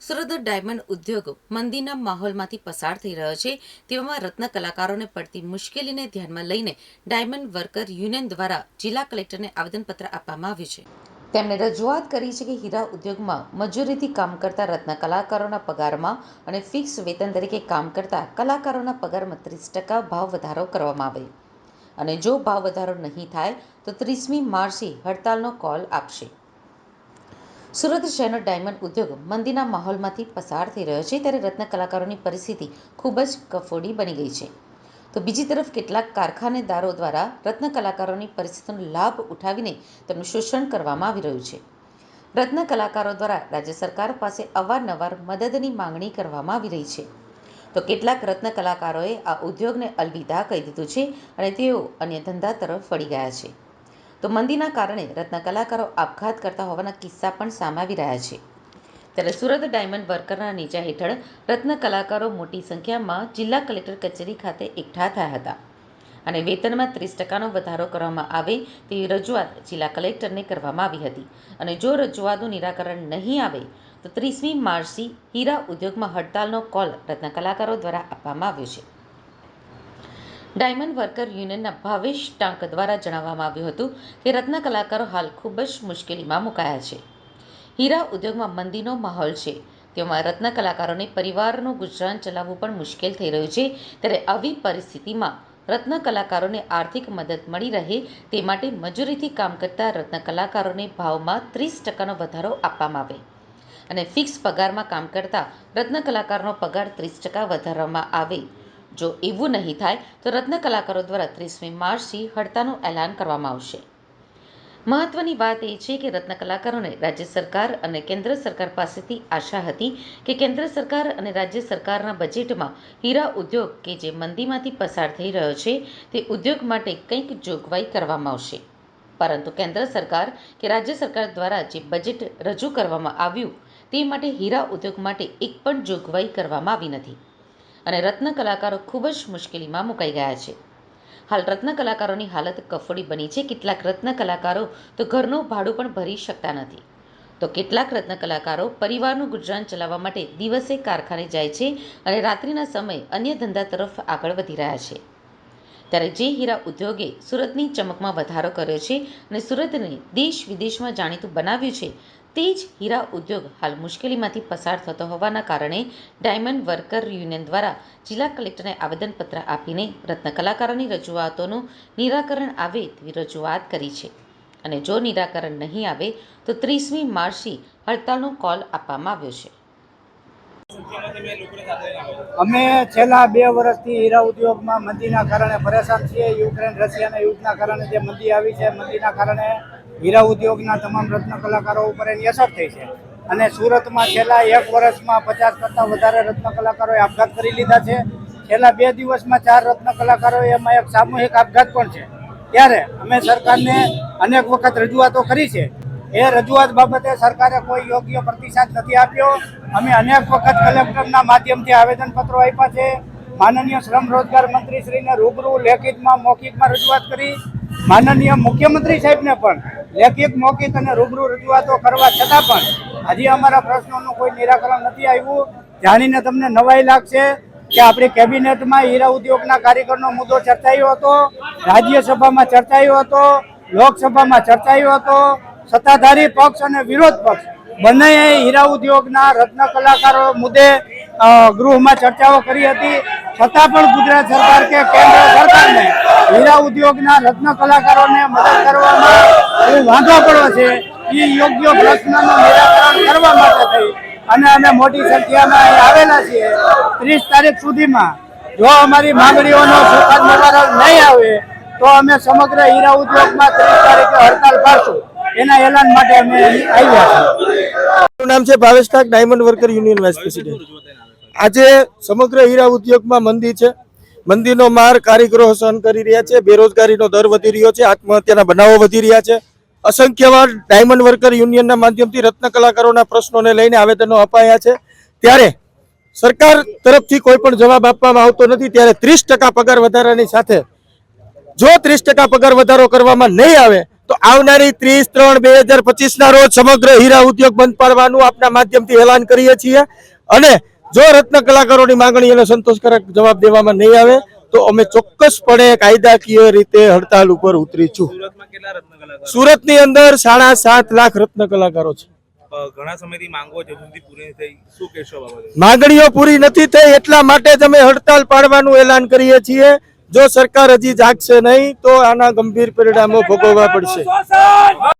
Surat diamond ઉદ્યોગ મંદીના માહોલમાંથી પસાર થઈ રહ્યો છે. તેવામાં રત્ન કલાકારોને પડતી મુશ્કેલીને ધ્યાનમાં લઈને ડાયમંડ વર્કર યુનિયન દ્વારા જિલ્લા કલેક્ટરને આવેદનપત્ર આપવામાં આવ્યું છે. તેમણે રજૂઆત કરી છે કે હીરા ઉદ્યોગમાં મજૂરીથી કામ કરતા રત્ન કલાકારોના પગારમાં અને ફિક્સ વેતન તરીકે કામ કરતા કલાકારોના પગારમાં ત્રીસ ટકા ભાવ વધારો કરવામાં આવે. અને જો ભાવ વધારો નહીં થાય, તો ત્રીસમી માર્ચથી હડતાલનો કોલ આપશે. સુરત શહેરનો ડાયમંડ ઉદ્યોગ મંદીના માહોલમાંથી પસાર થઈ રહ્યો છે ત્યારે રત્ન કલાકારોની પરિસ્થિતિ ખૂબ જ કફોડી બની ગઈ છે. તો બીજી તરફ કેટલાક કારખાનેદારો દ્વારા રત્ન કલાકારોની પરિસ્થિતિનો લાભ ઉઠાવીને તેમનું શોષણ કરવામાં આવી રહ્યું છે. રત્ન કલાકારો દ્વારા રાજ્ય સરકાર પાસે અવારનવાર મદદની માંગણી કરવામાં આવી રહી છે. તો કેટલાક રત્ન કલાકારોએ આ ઉદ્યોગને અલવિદા કહી દીધું છે અને તેઓ અન્ય ધંધા તરફ વળી ગયા છે. તો મંદીના કારણે રત્ન કલાકારો આપઘાત કરતા હોવાના કિસ્સા પણ સામે રહ્યા છે. ત્યારે સુરત ડાયમંડ વર્કરના નીચા હેઠળ રત્ન કલાકારો મોટી સંખ્યામાં જિલ્લા કલેક્ટર કચેરી ખાતે એકઠા થયા હતા. અને વેતનમાં ત્રીસ ટકાનો વધારો કરવામાં આવે તેવી રજૂઆત જિલ્લા કલેક્ટરને કરવામાં આવી હતી. અને જો રજૂઆતનું નિરાકરણ નહીં આવે, તો ત્રીસમી માર્ચથી હીરા ઉદ્યોગમાં હડતાલનો કોલ રત્ન કલાકારો દ્વારા આપવામાં આવ્યો છે. ડાયમંડ વર્કર યુનિયનના ભાવેશ ટાંક દ્વારા જણાવવામાં આવ્યું હતું કે રત્ન કલાકારો હાલ ખૂબ જ મુશ્કેલીમાં મુકાયા છે. હીરા ઉદ્યોગમાં મંદીનો માહોલ છે. તેમાં રત્ન કલાકારોને પરિવારનું ગુજરાન ચલાવવું પણ મુશ્કેલ થઈ રહ્યું છે. ત્યારે આવી પરિસ્થિતિમાં રત્ન કલાકારોને આર્થિક મદદ મળી રહે તે માટે મજૂરીથી કામ કરતા રત્ન કલાકારોને ભાવમાં ત્રીસ ટકાનો વધારો આપવામાં આવે. અને ફિક્સ પગારમાં કામ કરતા રત્ન કલાકારનો પગાર ત્રીસ ટકા વધારવામાં આવે. જો એવું નહીં થાય, તો રત્ન કલાકારો દ્વારા ત્રીસમી માર્ચથી હડતાલનું એલાન કરવામાં આવશે. મહત્વની વાત એ છે કે રત્ન કલાકારોને રાજ્ય સરકાર અને કેન્દ્ર સરકાર પાસેથી આશા હતી કે કેન્દ્ર સરકાર અને રાજ્ય સરકારના બજેટમાં હીરા ઉદ્યોગ કે જે મંદીમાંથી પસાર થઈ રહ્યો છે, તે ઉદ્યોગ માટે કંઈક જોગવાઈ કરવામાં આવશે. પરંતુ કેન્દ્ર સરકાર કે રાજ્ય સરકાર દ્વારા જે બજેટ રજૂ કરવામાં આવ્યું, તે માટે હીરા ઉદ્યોગ માટે એક પણ જોગવાઈ કરવામાં આવી નથી. અને રત્ન કલાકારો ખૂબ જ મુશ્કેલીમાં મુકાઈ ગયા છે. હાલ રત્ન કલાકારોની હાલત કફોડી બની છે. કેટલાક રત્ન કલાકારો તો ઘરનું ભાડું પણ ભરી શકતા નથી. તો કેટલાક રત્ન કલાકારો પરિવારનું ગુજરાન ચલાવવા માટે દિવસે કારખાને જાય છે અને રાત્રિના સમયે અન્ય ધંધા તરફ આગળ વધી રહ્યા છે. ત્યારે જે હીરા ઉદ્યોગે સુરતની ચમકમાં વધારો કર્યો છે અને સુરતને દેશ વિદેશમાં જાણીતું બનાવ્યું છે તે જ હીરા ઉદ્યોગ હાલ મુશ્કેલીમાંથી પસાર થતો હોવાના કારણે ડાયમંડ વર્કર યુનિયન દ્વારા જિલ્લા કલેક્ટરને આવેદનપત્ર આપીને રત્નકલાકારોની રજૂઆતોનું નિરાકરણ આવે તેવી રજૂઆત કરી છે. અને જો નિરાકરણ નહીં આવે, તો ત્રીસમી માર્ચથી હડતાલનો કોલ આપવામાં આવ્યો છે. અમે છેલ્લા બે વર્ષથી હીરા ઉદ્યોગમાં મંદીના કારણે પરેશાન છીએ. યુક્રેન રશિયાના યુદ્ધના કારણે જે મંદી આવી છે, મંદીના કારણે હીરા ઉદ્યોગના તમામ રત્ન કલાકારો ઉપર એની અસર થઈ છે. અને સુરતમાં છેલ્લા એક વર્ષમાં પચાસ કરતાં વધારે રત્ન કલાકારોએ આપઘાત કરી લીધા છે. છેલ્લા બે દિવસમાં ચાર રત્ન કલાકારો એમાં એક સામૂહિક આપઘાત પણ છે. ત્યારે અમે સરકારને અનેક વખત રજૂઆતો કરી છે. એ રજૂઆત બાબતે સરકારે કોઈ યોગ્ય પ્રતિસાદ નથી આપ્યો. અમે અનેક વખત કલેક્ટરના માધ્યમથી આવેદનપત્રો આપ્યા છે. માનનીય શ્રમ રોજગાર મંત્રીશ્રીને રૂબરૂ લેખિતમાં, મૌખિકમાં રજૂઆત કરી. માનનીય મુખ્યમંત્રી સાહેબને પણ લેખિત મૌખિક અને રૂબરૂ રજૂઆતો કરવા છતાં પણ હજી અમારા પ્રશ્નોનું કોઈ નિરાકરણ નથી આવ્યું. જાણીને તમને નવાઈ લાગશે કે આપણી કેબિનેટમાં હીરા ઉદ્યોગના કાર્યકરનો મુદ્દો ચર્ચાયો હતો, રાજ્યસભામાં ચર્ચાયો હતો, લોકસભામાં ચર્ચાયો હતો. સત્તાધારી પક્ષ અને વિરોધ પક્ષ બંનેએ હીરા ઉદ્યોગના રત્ન કલાકારો મુદ્દે ગૃહમાં ચર્ચાઓ કરી હતી. છતાં પણ ગુજરાત સરકાર કે કેન્દ્ર સરકારને હીરા ઉદ્યોગના રત્ન કલાકારોને મદદ કરવામાં એ વાંધો પડ્યો છે, એ યોગ્ય પ્રશ્નનું નિરાકરણ કરવા માટે થઈ. અને અમે મોટી સંખ્યામાં અહીં આવેલા છીએ. ત્રીસ તારીખ સુધીમાં જો અમારી માંગણીઓનો સુખદ નિવારણ નહીં આવે, તો અમે સમગ્ર હીરા ઉદ્યોગમાં ત્રીસ તારીખે હડતાલ પાડશું. એના એલાન માટે અમે આવ્યા છીએ. નામ છે Bhavesh diamond worker union vice president. આજે સમગ્ર હીરા ઉદ્યોગમાં મંદી છે. મંદીનો માર કારીગરો સહન કરી રહ્યા છે. બેરોજગારીનો દર વધી રહ્યો છે. આત્મહત્યાના બનાવો વધી રહ્યા છે. અસંખ્યવાર ડાયમંડ વર્કર યુનિયનના માધ્યમથી રત્ન કલાકારોના પ્રશ્નોને લઈને આવેદનો અપાયા છે. ત્યારે સરકાર તરફથી કોઈ પણ જવાબ આપવામાં આવતો નથી. ત્યારે ત્રીસ પગાર વધારાની સાથે જો ત્રીસ પગાર વધારો કરવામાં નહીં આવે, તો આવનારી ત્રીસ, ત્રણ, બે હજાર પચીસના રોજ સમગ્ર હીરા ઉદ્યોગ બંધ પાડવાનું આપના માધ્યમથી એલાન કરીએ છીએ. અને જો રત્ન કલાકારોની માંગણીઓને સંતોષકારક જવાબ દેવામાં નહીં આવે તો અમે ચોક્કસપણે કાયદાકીય રીતે હડતાલ ઉપર ઉતરીશું. છું કેટલા રત્ન સુરતની અંદર સાડા સાત લાખ રત્ન કલાકારો છે. માંગણીઓ પૂરી નથી થઈ એટલા માટે જ અમે હડતાલ પાડવાનું એલાન કરીએ છીએ. જો સરકાર હજી જાગશે નહીં તો આના ગંભીર પરિણામો ભોગવવા પડશે.